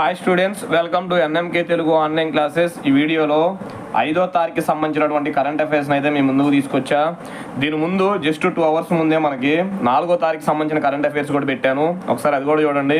Hi students welcome to NMK Telugu online classes ఈ వీడియోలో ఐదో తారీఖు సంబంధించినటువంటి కరెంట్ అఫైర్స్ని అయితే మేము ముందుకు తీసుకొచ్చా. దీని ముందు జస్ట్ టూ అవర్స్ ముందే మనకి నాలుగో తారీఖు సంబంధించిన కరెంట్ అఫైర్స్ కూడా పెట్టాను. ఒకసారి అది కూడా చూడండి.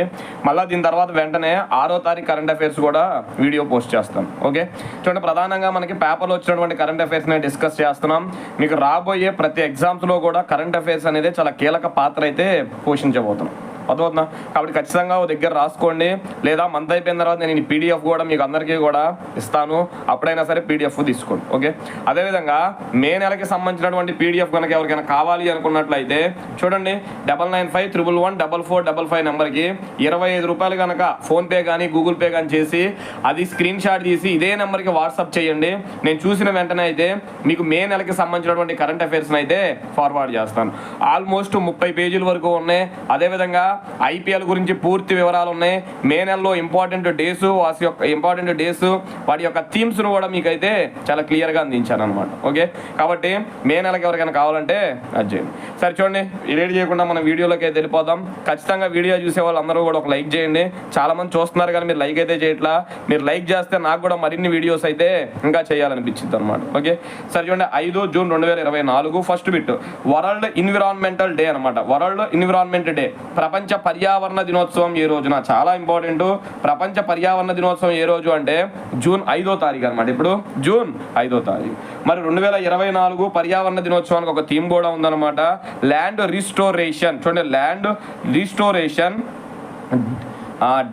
మళ్ళీ దీని తర్వాత వెంటనే ఆరో తారీఖు కరెంట్ అఫైర్స్ కూడా వీడియో పోస్ట్ చేస్తాను ఓకే చూడండి ప్రధానంగా మనకి పేపర్లో వచ్చినటువంటి కరెంట్ అఫైర్స్ని డిస్కస్ చేస్తున్నాం. మీకు రాబోయే ప్రతి ఎగ్జామ్స్లో కూడా కరెంట్ అఫైర్స్ అనేది చాలా కీలక పాత్ర అయితే పోషించబోతున్నాం. అర్థమవుతుందా? కాబట్టి ఖచ్చితంగా ఓ దగ్గర రాసుకోండి. లేదా మంత్ అయిపోయిన తర్వాత నేను పీడిఎఫ్ కూడా మీకు అందరికీ కూడా ఇస్తాను. అప్పుడైనా సరే పీడిఎఫ్ తీసుకోండి. ఓకే? అదేవిధంగా మే నెలకి సంబంధించినటువంటి పీడిఎఫ్ కనుక ఎవరికైనా కావాలి అనుకున్నట్లయితే చూడండి double nine five triple one double four double five నెంబర్కి ఇరవై ఐదు రూపాయలు కనుక ఫోన్పే కానీ గూగుల్ పే కానీ చేసి అది స్క్రీన్ షాట్ తీసి ఇదే నెంబర్కి వాట్సాప్ చేయండి. నేను చూసిన వెంటనే అయితే మీకు మే నెలకి సంబంధించినటువంటి కరెంట్ అఫైర్స్ని అయితే ఫార్వర్డ్ చేస్తాను. ఆల్మోస్ట్ ముప్పై పేజీల వరకు ఉన్నాయి. అదేవిధంగా ఐపీఎల్ గురించి పూర్తి వివరాలు ఉన్నాయి. మే నెలలో ఇంపార్టెంట్ డేస్ వాటి యొక్క ఇంపార్టెంట్ డేస్ వాటి యొక్క థీమ్స్ను కూడా మీకైతే చాలా క్లియర్గా అందించాను అనమాట ఓకే? కాబట్టి మే నెలకి ఎవరికైనా కావాలంటే అది చేయండి. సరే చూడండి. రేట్ చేయకుండా మనం వీడియోలోకి అయితే వెళ్ళిపోదాం. ఖచ్చితంగా వీడియో చూసే వాళ్ళందరూ కూడా ఒక లైక్ చేయండి. చాలామంది చూస్తున్నారు కానీ మీరు లైక్ అయితే చేయట్లా. మీరు లైక్ చేస్తే నాకు కూడా మరిన్ని వీడియోస్ అయితే ఇంకా చేయాలనిపించింది అనమాట ఓకే? సరే చూడండి. ఐదు జూన్ రెండు వేల ఇరవై నాలుగు first bit. World environmental day అనమాట వరల్డ్ ఎన్విరాన్మెంట్ డే. ప్రపంచ ప్రపంచ పర్యావరణ దినోత్సవం ఏ రోజున? చాలా ఇంపార్టెంట్. ప్రపంచ పర్యావరణ దినోత్సవం ఏ రోజు అంటే జూన్ ఐదో తారీఖు అనమాట ఇప్పుడు జూన్ ఐదో తారీఖు. మరి రెండు వేల ఇరవై నాలుగు పర్యావరణ దినోత్సవానికి ఒక థీమ్ కూడా ఉందన్నమాట. Land restoration. చూడండి land restoration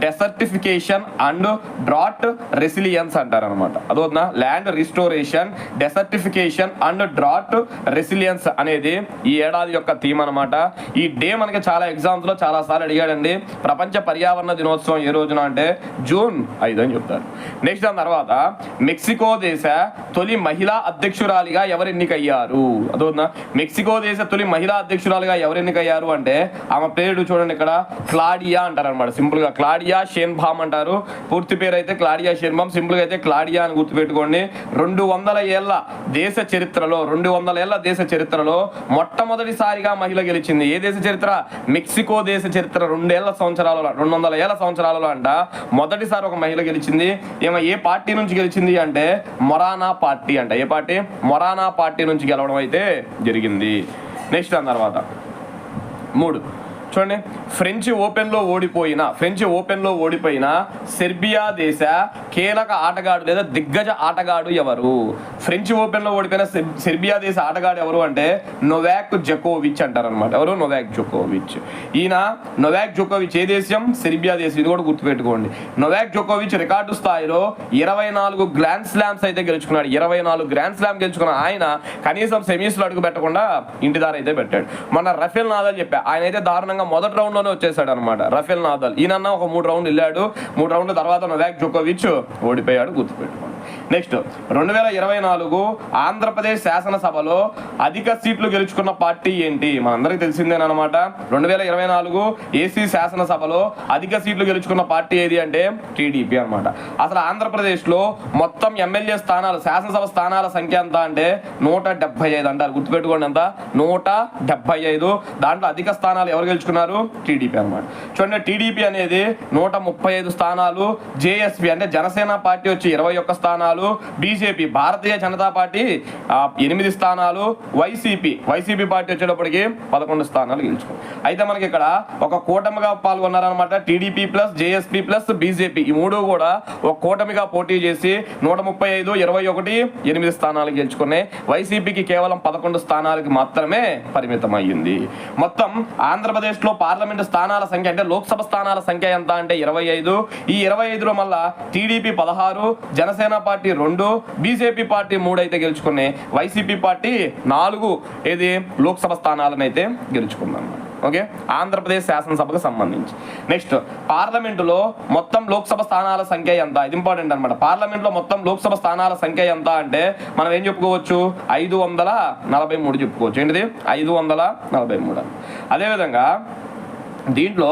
desertification and drought resilience అంటారు అనమాట అదొద్దా land restoration desertification and drought resilience అనేది ఈ ఏడాది యొక్క థీమ్ అనమాట ఈ డే మనకి చాలా ఎగ్జామ్స్లో చాలా సార్లు అడిగాడండి. ప్రపంచ పర్యావరణ దినోత్సవం ఏ రోజున అంటే జూన్ ఐదు అని చెప్తారు. నెక్స్ట్ దాని తర్వాత మెక్సికో దేశ తొలి మహిళా అధ్యక్షురాలిగా ఎవరు ఎన్నికయ్యారు? అదొద్దా మెక్సికో దేశ తొలి మహిళా అధ్యక్షురాలిగా ఎవరు ఎన్నికయ్యారు అంటే ఆమె పేరు చూడండి ఇక్కడ క్లాడియా అంటారు అనమాట సింపుల్గా క్లాడియా షేన్బామ్ అంటారు. పూర్తి పేరు అయితే క్లాడియా షేన్బామ్ సింపుల్గా అయితే క్లాడియా అని గుర్తుపెట్టుకోండి. రెండు వందల ఏళ్ళ దేశ చరిత్రలో రెండు వందల ఏళ్ళ దేశ చరిత్రలో మొట్టమొదటిసారిగా మహిళ గెలిచింది. ఏ దేశ చరిత్ర? మెక్సికో దేశ చరిత్ర రెండేళ్ళ సంవత్సరాలలో రెండు వందల ఏళ్ళ సంవత్సరాలలో అంట మొదటిసారి ఒక మహిళ గెలిచింది. ఏమో ఏ పార్టీ నుంచి గెలిచింది అంటే మొరానా పార్టీ అంట. ఏ పార్టీ? మొరానా పార్టీ నుంచి గెలవడం అయితే జరిగింది. నెక్స్ట్ దాని తర్వాత. మూడు. చూడండి. ఫ్రెంచ్ ఓపెన్లో ఓడిపోయిన ఫ్రెంచ్ ఓపెన్లో ఓడిపోయిన సెర్బియా దేశ కీలక ఆటగాడు లేదా దిగ్గజ ఆటగాడు ఎవరు? ఫ్రెంచ్ ఓపెన్లో ఓడిపోయిన సెర్బియా దేశ ఆటగాడు ఎవరు అంటే నొవాక్ జకోవిచ్ అంటారు అనమాట ఎవరు? నొవాక్ జోకోవిచ్. ఈయన నొవాక్ జోకోవిచ్ ఏ దేశం? సెర్బియా దేశం. ఇది కూడా గుర్తుపెట్టుకోండి. నొవాక్ జోకోవిచ్ రికార్డు స్థాయిలో ఇరవై నాలుగు గ్రాండ్ స్లామ్స్ అయితే గెలుచుకున్నాడు. ఇరవై నాలుగు గ్రాండ్ స్లామ్ గెలుచుకున్న ఆయన కనీసం సెమీస్లో అడుగు పెట్టకుండా ఇంటి దారి అయితే పెట్టాడు. మన రఫేల్ నాదల్ చెప్పా. ఆయన అయితే దారుణంగా మొదటి రౌండ్లోనే వచ్చేసాడు అనమాట రఫేల్ నాదల్. ఈయన ఒక మూడు రౌండ్ వెళ్ళాడు. మూడు రౌండ్ల తర్వాత నొవాక్ జోకోవిచ్ ఓడిపోయాడు గుర్తుపెట్టుకోండి. నెక్స్ట్ రెండు వేల ఇరవై నాలుగు ఆంధ్రప్రదేశ్ శాసనసభలో అధిక సీట్లు గెలుచుకున్న పార్టీ ఏంటి? మనందరికీ తెలిసిందేనమాట రెండు వేల ఇరవై నాలుగు ఏసీ శాసనసభలో అధిక సీట్లు గెలుచుకున్న పార్టీ ఏది అంటే టీడీపీ అన్నమాట. అసలు ఆంధ్రప్రదేశ్లో మొత్తం ఎమ్మెల్యే స్థానాలు శాసనసభ స్థానాల సంఖ్య ఎంత అంటే నూట డెబ్బై ఐదు అంటారు. గుర్తుపెట్టుకోండి ఎంత? నూట డెబ్బై ఐదు. దాంట్లో అధిక స్థానాలు ఎవరు గెలుచుకున్నారు? టీడీపీ అన్నమాట. చూడండి టీడీపీ అనేది నూట ముప్పై ఐదు స్థానాలు జేఎస్పీ అంటే జనసేన పార్టీ వచ్చి ఇరవై ఒక్క స్థానాలు బీజేపీ భారతీయ జనతా పార్టీ ఎనిమిది స్థానాలు వైసీపీ. వైసీపీ పార్టీ వచ్చేటప్పటికి పదకొండు స్థానాలు గెలుచుకుంది. అయితే మనకి ఇక్కడ ఒక కూటమిగా పాల్గొన్నారనమాట TDP plus JSP plus BJP. ఈ మూడు కూడా ఒక కూటమిగా పోటీ చేసి నూట ముప్పై ఐదు ఇరవై ఒకటి ఎనిమిది స్థానాలు గెలుచుకున్నాయి. వైసీపీకి కేవలం పదకొండు స్థానాలకి మాత్రమే పరిమితం అయ్యింది మొత్తం ఆంధ్రప్రదేశ్లో పార్లమెంటు స్థానాల సంఖ్య అంటే లోక్సభ స్థానాల సంఖ్య ఎంత అంటే ఇరవై ఐదు. ఈ ఇరవై ఐదులో మళ్ళా టీడీపీ పదహారు జనసేన పార్టీ రెండు బీజేపీ పార్టీ మూడు అయితే గెలుచుకున్నాయి వైసీపీ పార్టీ నాలుగు ఏది? లోక్సభ స్థానాలను అయితే గెలుచుకుందాం. ఓకే? ఆంధ్రప్రదేశ్ శాసనసభకు సంబంధించి. నెక్స్ట్ పార్లమెంటులో మొత్తం లోక్సభ స్థానాల సంఖ్య ఎంత? ఇది ఇంపార్టెంట్ అనమాట పార్లమెంట్లో మొత్తం లోక్సభ స్థానాల సంఖ్య ఎంత అంటే మనం ఏం చెప్పుకోవచ్చు? ఐదు వందల నలభై మూడు చెప్పుకోవచ్చు. ఏంటిది? ఐదు వందల నలభై మూడు. అదేవిధంగా దీంట్లో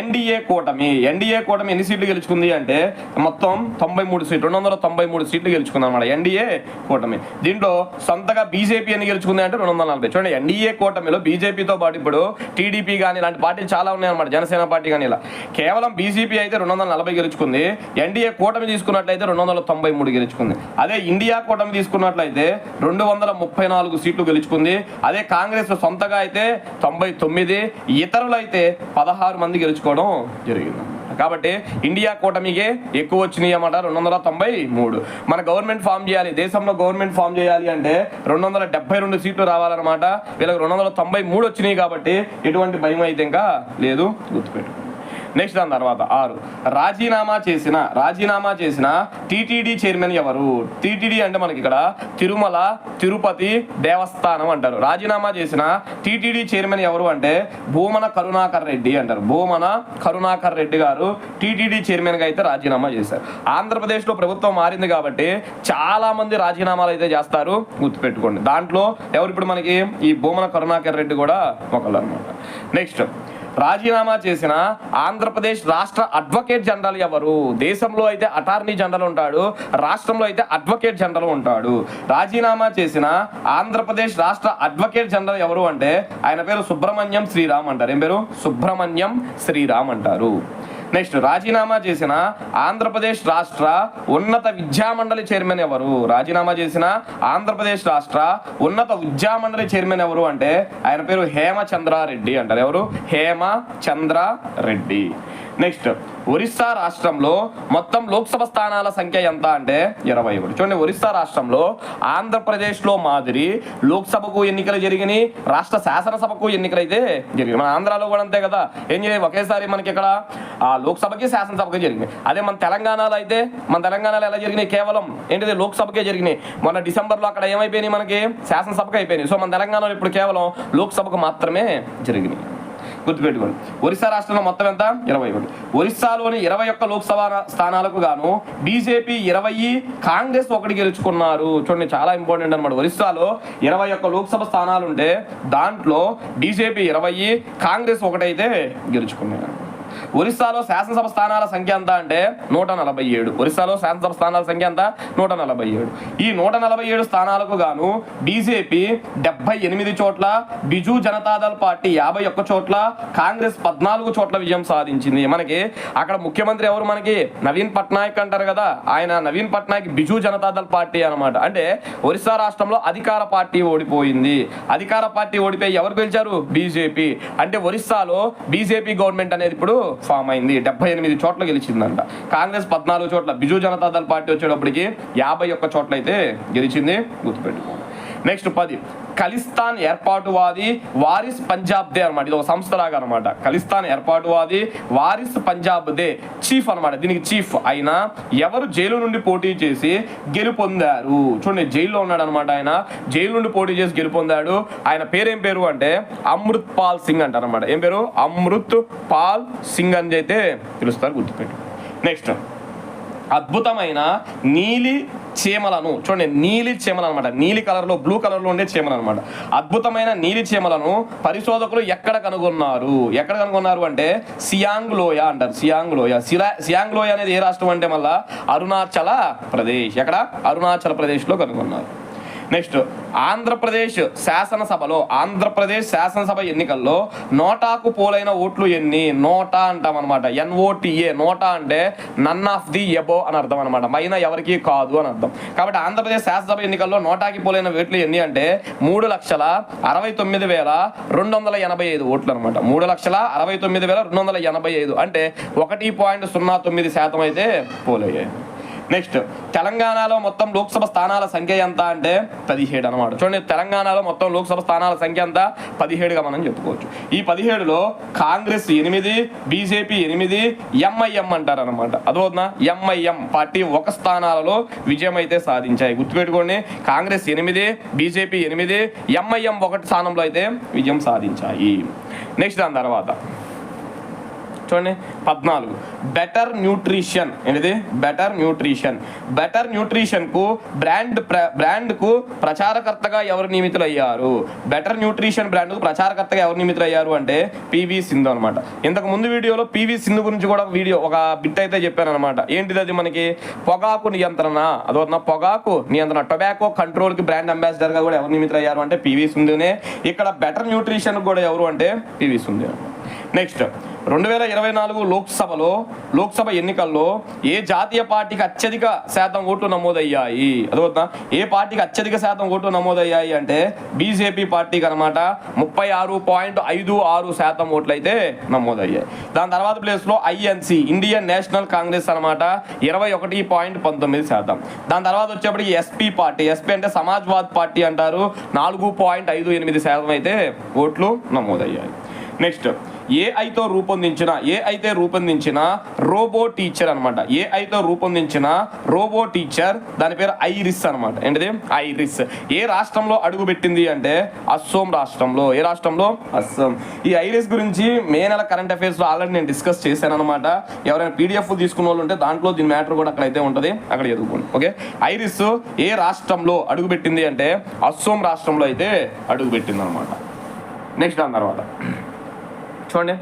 ఎన్డీఏ కూటమి ఎన్డీఏ కూటమి ఎన్ని సీట్లు గెలుచుకుంది అంటే మొత్తం తొంభై మూడు సీట్లు రెండు వందల తొంభై మూడు సీట్లు గెలుచుకుంది అనమాట ఎన్డీఏ కూటమి. దీంట్లో సొంతగా బీజేపీ ఎన్ని గెలుచుకుంది అంటే రెండు వందల నలభై. చూడండి ఎన్డీఏ కూటమిలో బీజేపీతో పాటు ఇప్పుడు టీడీపీ కానీ ఇలాంటి పార్టీలు చాలా ఉన్నాయన్నమాట జనసేన పార్టీ కానీ ఇలా. కేవలం బీజేపీ అయితే రెండు వందల నలభై గెలుచుకుంది ఎన్డీఏ కూటమి తీసుకున్నట్లయితే రెండు వందల తొంభై మూడు గెలుచుకుంది. అదే ఇండియా కూటమి తీసుకున్నట్లయితే రెండు వందల ముప్పై నాలుగు సీట్లు గెలుచుకుంది అదే కాంగ్రెస్ సొంతగా అయితే తొంభై తొమ్మిది ఇతరులైతే పదహారు మంది గెలుచుకోవడం జరిగింది. కాబట్టి ఇండియా కూటమికే ఎక్కువ వచ్చినాయి అన్నమాట రెండు వందల తొంభై మూడు. మన గవర్నమెంట్ ఫామ్ చేయాలి దేశంలో గవర్నమెంట్ ఫామ్ చేయాలి అంటే రెండు వందల డెబ్బై రెండు సీట్లు రావాలన్నమాట. వీళ్ళకి రెండు వందల తొంభై మూడు వచ్చినాయి కాబట్టి ఎటువంటి భయం అయితే ఇంకా లేదు గుర్తుపెట్టు నెక్స్ట్ దాని తర్వాత ఆరు. రాజీనామా చేసిన రాజీనామా చేసిన టీటీడీ చైర్మన్ ఎవరు? టీటీడీ అంటే మనకి ఇక్కడ తిరుమల తిరుపతి దేవస్థానం అంటారు. రాజీనామా చేసిన టీటీడీ చైర్మన్ ఎవరు అంటే భూమన కరుణాకర్ రెడ్డి అంటారు. భూమన కరుణాకర్ రెడ్డి గారు టీటీడీ చైర్మన్గా అయితే రాజీనామా చేశారు. ఆంధ్రప్రదేశ్లో ప్రభుత్వం మారింది కాబట్టి చాలా మంది రాజీనామాలు అయితే చేస్తారు. గుర్తుపెట్టుకోండి. దాంట్లో ఎవరు ఇప్పుడు మనకి ఈ భూమన కరుణాకర్ రెడ్డి కూడా ఒకళ్ళు అనమాట నెక్స్ట్ రాజీనామా చేసిన ఆంధ్రప్రదేశ్ రాష్ట్ర అడ్వకేట్ జనరల్ ఎవరు? దేశంలో అయితే అటార్నీ జనరల్ ఉంటాడు రాష్ట్రంలో అయితే అడ్వకేట్ జనరల్ ఉంటాడు. రాజీనామా చేసిన ఆంధ్రప్రదేశ్ రాష్ట్ర అడ్వకేట్ జనరల్ ఎవరు అంటే ఆయన పేరు సుబ్రహ్మణ్యం శ్రీరామ్ అంటారు. ఏం పేరు? సుబ్రహ్మణ్యం శ్రీరామ్ అంటారు. నెక్స్ట్ రాజీనామా చేసిన ఆంధ్రప్రదేశ్ రాష్ట్ర ఉన్నత విద్యామండలి చైర్మన్ ఎవరు? రాజీనామా చేసిన ఆంధ్రప్రదేశ్ రాష్ట్ర ఉన్నత విద్యామండలి చైర్మన్ ఎవరు అంటే ఆయన పేరు హేమచంద్రారెడ్డి అంటారు. ఎవరు? హేమచంద్రారెడ్డి. నెక్స్ట్ ఒరిస్సా రాష్ట్రంలో మొత్తం లోక్సభ స్థానాల సంఖ్య ఎంత అంటే ఇరవై ఒకటి. చూడండి ఒరిస్సా రాష్ట్రంలో ఆంధ్రప్రదేశ్లో మాదిరి లోక్సభకు ఎన్నికలు జరిగినాయి రాష్ట్ర శాసనసభకు ఎన్నికలు అయితే జరిగినాయి. మన ఆంధ్రాలో కూడా అంతే కదా. ఏం చేయాలి ఒకేసారి మనకి ఇక్కడ ఆ లోక్సభకి శాసనసభకి జరిగినాయి. అదే మన తెలంగాణలో అయితే మన తెలంగాణలో ఎలా జరిగినాయి? కేవలం ఏంటిది? లోక్సభకే జరిగినాయి. మొన్న డిసెంబర్లో అక్కడ ఏమైపోయినాయి మనకి? శాసనసభకు అయిపోయినాయి. సో మన తెలంగాణలో ఇప్పుడు కేవలం లోక్సభకు మాత్రమే జరిగినాయి. గుర్తుపెట్టుకోండి. ఒరిస్సా రాష్ట్రంలో మొత్తం ఎంత? ఇరవై ఒకటి. ఒరిస్సాలోని ఇరవై ఒక్క లోక్సభ స్థానాలకు గాను బీజేపీ ఇరవై కాంగ్రెస్ ఒకటి గెలుచుకున్నారు. చూడండి చాలా ఇంపార్టెంట్ అనమాట ఒరిస్సాలో ఇరవై ఒక్క లోక్సభ స్థానాలు ఉంటే దాంట్లో బీజేపీ ఇరవై కాంగ్రెస్ ఒకటైతే గెలుచుకున్నారు. ఒరిస్సాలో శాసనసభ స్థానాల సంఖ్య ఎంత అంటే నూట నలభై ఏడు. ఒరిస్సాలో శాసనసభ స్థానాల సంఖ్య ఎంత? నూట నలభై ఏడు. ఈ నూట నలభై ఏడు స్థానాలకు గాను బీజేపీ డెబ్బై ఎనిమిది చోట్ల బిజు జనతాదళ్ పార్టీ యాభై ఒక్క చోట్ల కాంగ్రెస్ పద్నాలుగు చోట్ల విజయం సాధించింది. మనకి అక్కడ ముఖ్యమంత్రి ఎవరు మనకి? నవీన్ పట్నాయక్ అంటారు కదా. ఆయన నవీన్ పట్నాయక్ బిజు జనతాదళ్ పార్టీ అనమాట అంటే ఒరిస్సా రాష్ట్రంలో అధికార పార్టీ ఓడిపోయింది. అధికార పార్టీ ఓడిపోయి ఎవరు గెలిచారు? బీజేపీ. అంటే ఒరిస్సాలో బీజేపీ గవర్నమెంట్ అనేది ఇప్పుడు ఫామ్ అయింది. డెబ్బై ఎనిమిది చోట్ల గెలిచిందంట. కాంగ్రెస్ పద్నాలుగు చోట్ల. బిజు జనతాదళ్ పార్టీ వచ్చేటప్పటికి యాభై ఒక్క చోట్ల అయితే గెలిచింది గుర్తుపెట్టుకోండి నెక్స్ట్ పది ఖలిస్తాన్ ఏర్పాటువాది వారిస్ పంజాబ్ దే అనమాట ఇది ఒక సంస్థ లాగా అనమాట ఖలిస్తాన్ ఏర్పాటువాది వారిస్ పంజాబ్ దే. చీఫ్ అనమాట దీనికి చీఫ్ అయినా ఎవరు జైలు నుండి పోటీ చేసి గెలుపొందారు? చూడండి జైల్లో ఉన్నాడు అనమాట ఆయన. జైలు నుండి పోటీ చేసి గెలుపొందాడు. ఆయన పేరేం పేరు అంటే అమృత్ పాల్ సింగ్ అంటారనమాట ఏం పేరు? అమృత్ పాల్ సింగ్ అని అయితే పిలుస్తారు గుర్తుపెట్టు నెక్స్ట్. అద్భుతమైన నీలి చీమలను చూడండి నీలి చీమలు అనమాట నీలి కలర్లో బ్లూ కలర్లో ఉండే చీమలు అనమాట అద్భుతమైన నీలి చీమలను పరిశోధకులు ఎక్కడ కనుగొన్నారు? ఎక్కడ కనుగొన్నారు అంటే సియాంగ్ లోయ అంటారు. సియాంగ్ లోయ సిలా- సియాంగ్ లోయ అనేది ఏ రాష్ట్రం అంటే మళ్ళా అరుణాచల ప్రదేశ్. ఎక్కడ? అరుణాచల్ ప్రదేశ్లో కనుగొన్నారు. నెక్స్ట్ ఆంధ్రప్రదేశ్ శాసనసభలో ఆంధ్రప్రదేశ్ శాసనసభ ఎన్నికల్లో నోటాకు పోలైన ఓట్లు ఎన్ని? నోటా అంటాం అనమాట ఎన్ఓటిఏ నోటా అంటే నన్ ఆఫ్ ది ఎబో అని అర్థం అనమాట పైన ఎవరికి కాదు అని అర్థం. కాబట్టి ఆంధ్రప్రదేశ్ శాసనసభ ఎన్నికల్లో నోటాకి పోలైన ఓట్లు ఎన్ని అంటే మూడు లక్షల అరవై తొమ్మిది వేల రెండు వందల ఎనభై ఐదు ఓట్లు అనమాట మూడు లక్షల అరవై తొమ్మిది వేల రెండు వందల ఎనభై ఐదు. అంటే ఒకటి పాయింట్ సున్నా తొమ్మిది శాతం అయితే పోలయ్యాయి నెక్స్ట్ తెలంగాణలో మొత్తం లోక్సభ స్థానాల సంఖ్య ఎంత అంటే పదిహేడు అనమాట చూడండి తెలంగాణలో మొత్తం లోక్సభ స్థానాల సంఖ్య ఎంత? పదిహేడుగా మనం చెప్పుకోవచ్చు. ఈ పదిహేడులో కాంగ్రెస్ ఎనిమిది బీజేపీ ఎనిమిది ఎంఐఎం అంటారు అనమాట అదోనా ఎంఐఎం పార్టీ ఒక స్థానాలలో విజయం అయితే సాధించాయి. గుర్తుపెట్టుకోండి కాంగ్రెస్ ఎనిమిది బీజేపీ ఎనిమిది ఎంఐఎం ఒకటి స్థానంలో అయితే విజయం సాధించాయి. నెక్స్ట్ దాని తర్వాత చూడండి పద్నాలుగు. బెటర్ న్యూట్రిషన్ ఏంటిది? బెటర్ న్యూట్రిషన్ బెటర్ న్యూట్రిషన్కు బ్రాండ్ బ్రాండ్కు ప్రచారకర్తగా ఎవరు నియమితులు అయ్యారు బెటర్ న్యూట్రిషన్ బ్రాండ్కు ప్రచారకర్తగా ఎవరు నియమితులయ్యారు అంటే పివి సింధు అనమాట ఇంతకు ముందు వీడియోలో పివి సింధు గురించి కూడా వీడియో ఒక బిట్ అయితే చెప్పాను అనమాట ఏంటిది అది మనకి? పొగాకు నియంత్రణ. అదొక పొగాకు నియంత్రణ. టొబాకో కంట్రోల్కి బ్రాండ్ అంబాసిడర్గా కూడా ఎవరు నియమితులయ్యారు అంటే పివి సింధునే ఇక్కడ బెటర్ న్యూట్రిషన్ కూడా ఎవరు అంటే పివి సింధు నెక్స్ట్ రెండు వేల ఇరవై నాలుగు లోక్సభలో లోక్సభ ఎన్నికల్లో ఏ జాతీయ పార్టీకి అత్యధిక శాతం ఓట్లు నమోదయ్యాయి? అదవుతుందా ఏ పార్టీకి అత్యధిక శాతం ఓట్లు నమోదయ్యాయి అంటే బీజేపీ పార్టీకి అనమాట ముప్పై ఆరు పాయింట్ ఐదు ఆరు శాతం ఓట్లు అయితే నమోదయ్యాయి. దాని తర్వాత ప్లేస్లో ఐఎన్సి ఇండియన్ నేషనల్ కాంగ్రెస్ అనమాట ఇరవై ఒకటి పాయింట్ పంతొమ్మిది శాతం. దాని తర్వాత వచ్చేప్పటికి ఎస్పీ పార్టీ. ఎస్పీ అంటే సమాజ్వాద్ పార్టీ అంటారు. నాలుగు పాయింట్ ఐదు ఎనిమిది శాతం అయితే ఓట్లు నమోదయ్యాయి. నెక్స్ట్ ఏఐతో రూపొందించిన ఏఐతే రూపొందించిన రోబో టీచర్ అనమాట ఏఐతో రూపొందించిన రోబో టీచర్ దాని పేరు ఐరిస్ అనమాట ఏంటిది? ఐరిస్. ఏ రాష్ట్రంలో అడుగు పెట్టింది అంటే అస్సోం రాష్ట్రంలో. ఏ రాష్ట్రంలో? అస్సోం. ఈ ఐరిస్ గురించి మే నెల కరెంట్ అఫైర్స్లో ఆల్రెడీ నేను డిస్కస్ చేశాను అనమాట ఎవరైనా పీడిఎఫ్ తీసుకున్న వాళ్ళు ఉంటే దాంట్లో దీని మ్యాటర్ కూడా అక్కడైతే ఉంటుంది. అక్కడ చదువుకోండి. ఓకే? ఐరిస్ ఏ రాష్ట్రంలో అడుగు పెట్టింది అంటే అస్సోం రాష్ట్రంలో అయితే అడుగు పెట్టింది అనమాట నెక్స్ట్ దాని తర్వాత. చూడండి.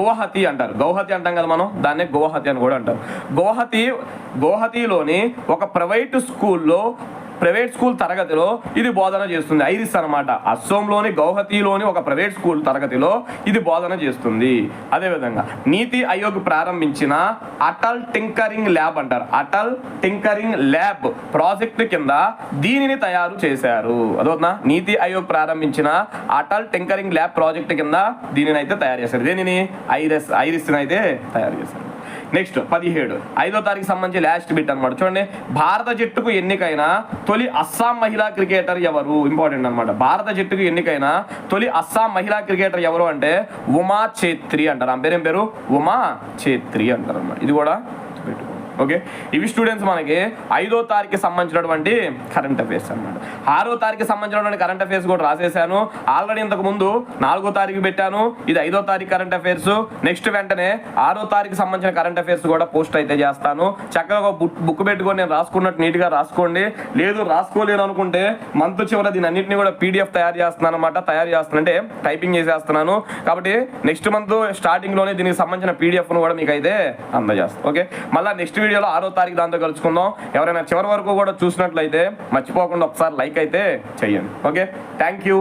గోహతి అంటారు. గౌహతి అంటాం కదా మనం? దాన్నే గోహతి అని కూడా అంటారు. గోహతి గోహతిలోని ఒక ప్రైవేటు స్కూల్లో ప్రైవేట్ స్కూల్ తరగతిలో ఇది బోధన చేస్తుంది. ఐరిస్ అనమాట అస్సోంలోని గౌహతిలోని ఒక ప్రైవేట్ స్కూల్ తరగతిలో ఇది బోధన చేస్తుంది. అదేవిధంగా నీతి ఆయోగ్ ప్రారంభించిన అటల్ టింకరింగ్ ల్యాబ్ అంటారు. అటల్ టింకరింగ్ ల్యాబ్ ప్రాజెక్ట్ కింద దీనిని తయారు చేశారు. అదవుతుందా నీతి ఆయోగ్ ప్రారంభించిన అటల్ టింకరింగ్ ల్యాబ్ ప్రాజెక్ట్ కింద దీనిని అయితే తయారు చేశారు. దీనిని? ఐరిస్ ఐరిస్ని అయితే తయారు చేశారు. నెక్స్ట్ పదిహేడు. ఐదో తారీఖు సంబంధించి లాస్ట్ బిట్ అనమాట చూడండి భారత జట్టుకు ఎన్నికైన తొలి అస్సాం మహిళా క్రికెటర్ ఎవరు? ఇంపార్టెంట్ అనమాట భారత జట్టుకు ఎన్నికైన తొలి అస్సాం మహిళా క్రికెటర్ ఎవరు అంటే ఉమా ఛేత్రి అంటారు. ఆమె పేరు పేరు? ఉమా ఛేత్రి అంటారు అనమాట ఇది కూడా ఓకే? ఇవి స్టూడెంట్స్ మనకి ఐదో తారీఖు సంబంధించినటువంటి కరెంట్ అఫేర్స్ అన్నమాట. ఆరో తారీఖు సంబంధించినటువంటి కరెంట్ అఫేర్స్ కూడా రాసేసాను. ఆల్రెడీ ఇంతకు ముందు నాలుగో తారీఖు పెట్టాను. ఇది ఐదో తారీఖు కరెంట్ అఫైర్స్ నెక్స్ట్ వెంటనే ఆరో తారీఖు సంబంధించిన కరెంట్ అఫైర్స్ కూడా పోస్ట్ అయితే చేస్తాను. చక్కగా ఒక బుక్ బుక్ పెట్టుకొని నేను రాసుకున్నట్టు నీట్గా రాసుకోండి. లేదు రాసుకోలేను అనుకుంటే మంత్ చివర దీని అన్నింటినీ కూడా పీడిఎఫ్ తయారు చేస్తున్నాను అనమాట తయారు చేస్తున్నాను అంటే టైపింగ్ చేసేస్తున్నాను. కాబట్టి నెక్స్ట్ మంత్ స్టార్టింగ్లోనే దీనికి సంబంధించిన పీడిఎఫ్ను కూడా మీకు అయితే అందజేస్తాను ఓకే? మళ్ళీ నెక్స్ట్ వీడియోలో ఆరో తారీఖు దాంతో కలుసుకుందాం. ఎవరైనా చివరి వరకు కూడా చూసినట్లయితే మర్చిపోకుండా ఒకసారి లైక్ అయితే చెయ్యండి. Okay thank you